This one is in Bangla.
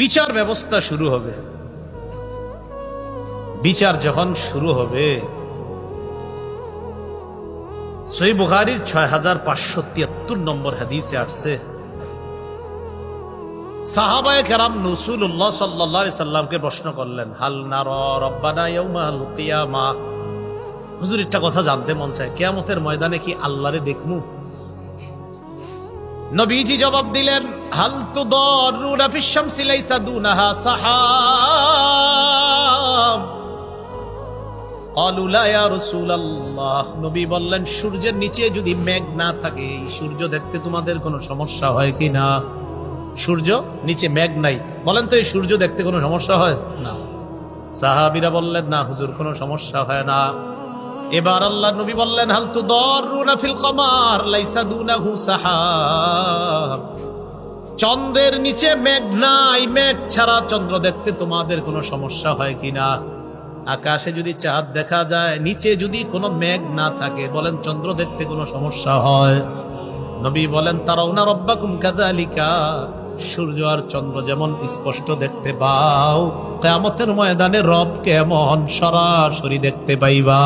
বিচার ব্যবস্থা শুরু হবে। বিচার যখন শুরু হবে সই বুখারির ছয় হাজার পাঁচশো তিয়াত্তর নম্বর হাদিসে আসছে, সাহাবায়ে কেরাম নসুল্লাহ সাল্লাহ সাল্লামকে প্রশ্ন করলেন, হাল নার রব্বানা হুজুর, একটা কথা জানতে মন চায়, কেয়ামতের ময়দানে কি আল্লাহরে দেখমু? নবীজি জবাব দিলেন হালতু দরুনা ফিস সিলাই লাইসা দুনাহা সাহাব। ক্বালু লা ইয়া রাসূলুল্লাহ। নবী বললেন, সূর্যের নিচে যদি মেঘ না থাকে সূর্য দেখতে তোমাদের কোনো সমস্যা হয় কি না? সূর্য নিচে মেঘ নাই। বলেন তো, এই সূর্য দেখতে কোনো সমস্যা হয়? না। সাহাবিরা বললেন, না হুজুর, কোনো সমস্যা হয় না। এবার আল্লাহ নবী বললেন, হাল তু দরুনা কমার, লাইসা দুনাহু সাহাব। চন্দ্রের নিচে মেঘ নাই, মেঘ ছাড়া চন্দ্র দেখতে তোমাদের কোনো সমস্যা হয় কিনা? আকাশে যদি চাঁদ দেখা যায়, নিচে যদি কোনো মেঘ না থাকে, বলেন চন্দ্র দেখতে কোনো সমস্যা হয়? নবী বলেন তারা ওনার রব্বাকুম কাদালিকা সূর্য আর চন্দ্র যেমন স্পষ্ট দেখতে পাও কেমতের ময়দানে রব কেমন সরাসরি দেখতে পাইবা।